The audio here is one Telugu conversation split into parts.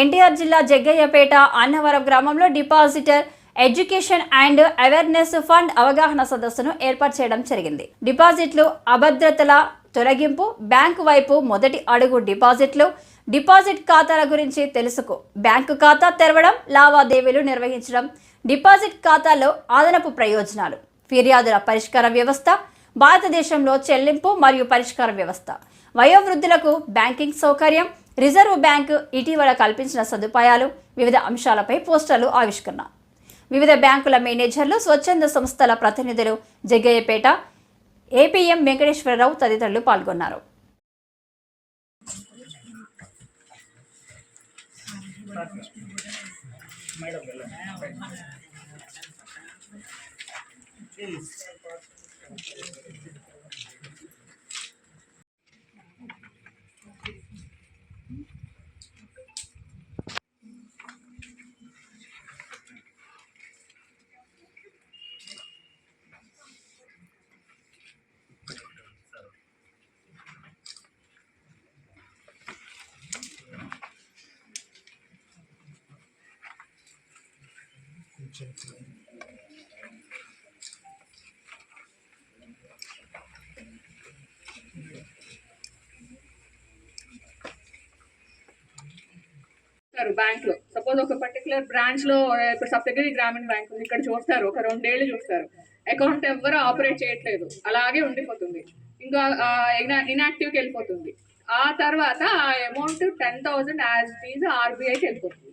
ఎన్టీఆర్ జిల్లా జగ్గయ్యపేట అన్నవరం గ్రామంలో depositor education and awareness fund అవగాహన సదస్సును ఏర్పాటు చేయడం జరిగింది. డిపాజిట్లు అభద్రతల తొలగింపు బ్యాంకు వైపు మొదటి అడుగు డిపాజిట్లు డిపాజిట్ ఖాతాల గురించి తెలుసుకో. బ్యాంకు ఖాతా తెరవడం లావాదేవీలు నిర్వహించడం డిపాజిట్ ఖాతాలో అదనపు ప్రయోజనాలు. ఫిర్యాదుల పరిష్కార వ్యవస్థ భారతదేశంలో చెల్లింపు మరియు పరిష్కార వ్యవస్థ. వయోవృద్ధులకు బ్యాంకింగ్ సౌకర్యం రిజర్వ్ బ్యాంకు ఇటీవల కల్పించిన సదుపాయాలు వివిధ అంశాలపై పోస్టర్లు ఆవిష్కరణ. వివిధ బ్యాంకుల మేనేజర్లు స్వచ్ఛంద సంస్థల ప్రతినిధులు జగ్గయ్యపేట ఏపీఎం వెంకటేశ్వరరావు తదితరులు పాల్గొన్నారు. చూస్తారు బ్యాంక్లో. సపోజ్ ఒక పర్టికులర్ బ్రాంచ్లో ఇప్పుడు సప్తగిరి గ్రామీణ బ్యాంక్ ఉంది. ఇక్కడ చూస్తారు. ఒక రెండేళ్ళు చూస్తారు. అకౌంట్ ఎవరు ఆపరేట్ చేయట్లేదు. అలాగే ఉండిపోతుంది. ఇంకా ఇన్యాక్టివ్కి వెళ్ళిపోతుంది. ఆ తర్వాత ఆ amount ten thousand as fees ఆర్బీఐకి వెళ్ళిపోతుంది.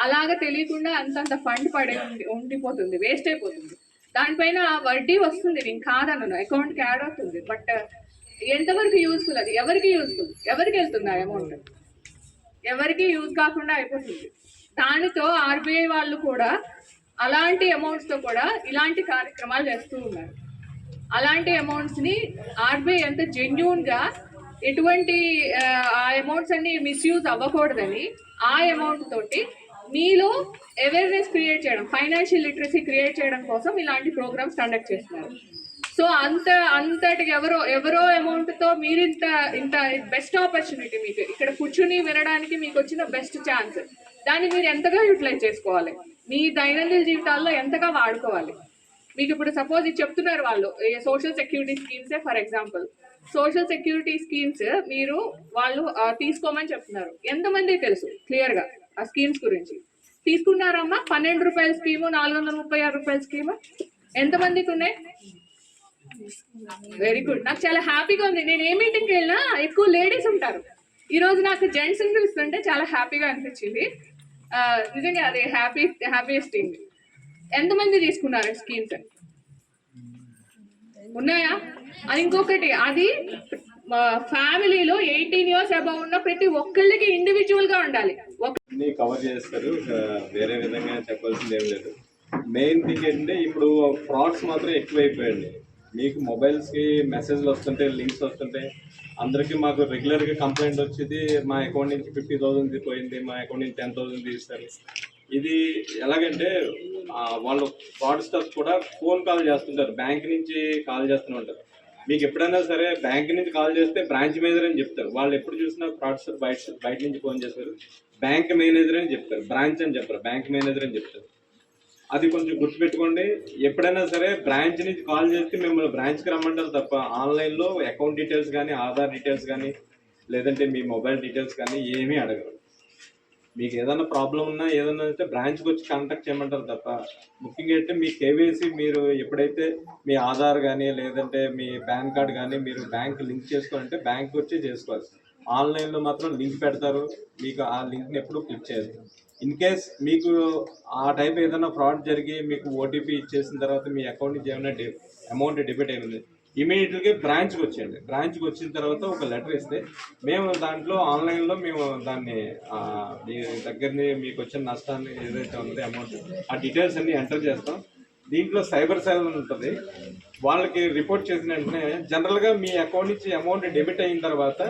అలాగ తెలియకుండా అంతంత ఫండ్ పడి ఉండి ఉండిపోతుంది వేస్ట్ అయిపోతుంది. దానిపైన వడ్డీ వస్తుంది నేను కాదన్నాను అకౌంట్కి యాడ్ అవుతుంది బట్ uh, ఎంతవరకు యూస్ఫుల్ అది? ఎవరికి యూస్ఫుల్ ఎవరికి వెళ్తుంది ఆ అమౌంట్ ఎవరికి యూజ్ కాకుండా అయిపోతుంది. దానితో ఆర్బీఐ వాళ్ళు కూడా అలాంటి అమౌంట్స్తో కూడా ఇలాంటి కార్యక్రమాలు చేస్తూ ఉన్నారు. అలాంటి అమౌంట్స్ని ఆర్బీఐ ఎంత జెన్యున్గా ఎటువంటి uh, ఆ, ఆ అమౌంట్స్ అన్ని మిస్యూజ్ అవ్వకూడదని ఆ అమౌంట్ తోటి మీలో అవేర్నెస్ క్రియేట్ చేయడం ఫైనాన్షియల్ లిటరసీ క్రియేట్ చేయడం కోసం ఇలాంటి ప్రోగ్రామ్స్ కండక్ట్ చేస్తున్నారు. సో అంత అంతటికి ఎవరో ఎవరో అమౌంట్తో మీరు ఇంత ఇంత బెస్ట్ ఆపర్చునిటీ మీకు ఇక్కడ కూర్చుని వినడానికి మీకు వచ్చిన బెస్ట్ ఛాన్స్ దాన్ని మీరు ఎంతగా యూటిలైజ్ చేసుకోవాలి? మీ దైనందిన జీవితాల్లో ఎంతగా వాడుకోవాలి? మీకు ఇప్పుడు సపోజ్ ఇది చెప్తున్నారు వాళ్ళు social security స్కీమ్సే for example social security schemes మీరు వాళ్ళు తీసుకోమని చెప్తున్నారు. ఎంతమంది తెలుసు? క్లియర్గా ఆ స్కీమ్స్ గురించి. తీసుకున్నారమ్మా? పన్నెండు రూపాయల స్కీము నాలుగు వందల ముప్పై ఆరు రూపాయల స్కీము. ఎంతమందికి ఉన్నాయి? వెరీ గుడ్ నాకు చాలా హ్యాపీగా ఉంది. నేను ఏ మీటింగ్కి వెళ్ళినా ఎక్కువ లేడీస్ ఉంటారు. ఈ రోజు నాకు జెంట్స్ చూస్తుంటే చాలా హ్యాపీగా అనిపించింది. నిజంగా అది హ్యాపీ హ్యాపీయెస్ట్ థింగ్. ఎంతమంది తీసుకున్నారు స్కీమ్స్? ఉన్నాయా? అది ఇంకొకటి అది ఫ్యామిలీలో ఎయిటీన్ ఇయర్స్ అబౌవ్ ఉన్న ప్రతి ఒక్కళ్ళకి ఇండివిజువల్గా ఉండాలి. కవర్ చేస్తారు. వేరే విధంగా చెప్పాల్సింది ఏం లేదు. మెయిన్ థింగ్ ఏంటంటే ఇప్పుడు ఫ్రాడ్స్ మాత్రం ఎక్కువైపోయాయండి. మీకు మొబైల్స్కి మెసేజ్లు వస్తుంటే లింక్స్ వస్తుంటే అందరికీ మాకు రెగ్యులర్గా కంప్లైంట్ వచ్చేది మా అకౌంట్ నుంచి ఫిఫ్టీ థౌసండ్ పోయింది మా అకౌంట్ నుంచి టెన్ థౌసండ్ తీస్తారు ఇది ఎలాగంటే ఆ, వాళ్ళు ఫ్రాడ్స్టర్స్ కూడా ఫోన్ కాల్ చేస్తుంటారు. బ్యాంక్ నుంచి కాల్ చేస్తూనే ఉంటారు. మీకు ఎప్పుడైనా సరే బ్యాంక్ నుంచి కాల్ చేస్తే బ్రాంచ్ మేనేజర్ అని చెప్తారు. వాళ్ళు ఎప్పుడు చూసినా ఫ్రాడ్స్టర్ బయట బయట నుంచి ఫోన్ చేస్తారు. బ్యాంక్ మేనేజర్ అని చెప్తారు. బ్రాంచ్ అని చెప్పారు. బ్యాంక్ మేనేజర్ అని చెప్తారు. అది కొంచెం గుర్తుపెట్టుకోండి. ఎప్పుడైనా సరే బ్రాంచ్ నుంచి కాల్ చేస్తే మిమ్మల్ని బ్రాంచ్కి రమ్మంటారు తప్ప ఆన్లైన్లో అకౌంట్ డీటెయిల్స్ కానీ ఆధార్ డీటెయిల్స్ కానీ లేదంటే మీ మొబైల్ డీటెయిల్స్ కానీ ఏమీ అడగరు. మీకు ఏదైనా ప్రాబ్లం ఉన్నా ఏదైనా అయితే బ్రాంచ్కి వచ్చి కాంటాక్ట్ చేయమంటారు తప్ప ముఖ్యంగా అయితే మీ కేవైసీ మీరు ఎప్పుడైతే మీ ఆధార్ కానీ లేదంటే మీ పాన్ కార్డ్ కానీ మీరు బ్యాంక్ లింక్ చేసుకోవాలంటే బ్యాంక్ వచ్చి చేసుకోవాలి. ఆన్లైన్లో మాత్రం లింక్ పెడతారు. మీకు ఆ లింక్ని ఎప్పుడు క్లిక్ చేయదు ఇన్ కేస్ మీకు ఆ టైప్ ఏదైనా ఫ్రాడ్ జరిగి మీకు ఓటీపీ ఇచ్చేసిన తర్వాత మీ అకౌంట్ నుంచి ఏమైనా అమౌంట్ డెబిట్ అయింది ఇమీడియట్గా బ్రాంచ్కి వచ్చేయండి బ్రాంచ్కి వచ్చిన తర్వాత ఒక లెటర్ ఇస్తే మేము దాంట్లో ఆన్లైన్లో మేము దాన్ని మీ దగ్గరని మీకు వచ్చిన నష్టాన్ని ఏదైతే ఉందో అమౌంట్ ఆ డీటెయిల్స్ అన్ని ఎంటర్ చేస్తాం. దీంట్లో సైబర్ సెల్ ఉంటుంది. వాళ్ళకి రిపోర్ట్ చేసిన వెంటనే జనరల్గా మీ అకౌంట్ నుంచి అమౌంట్ డెబిట్ అయిన తర్వాత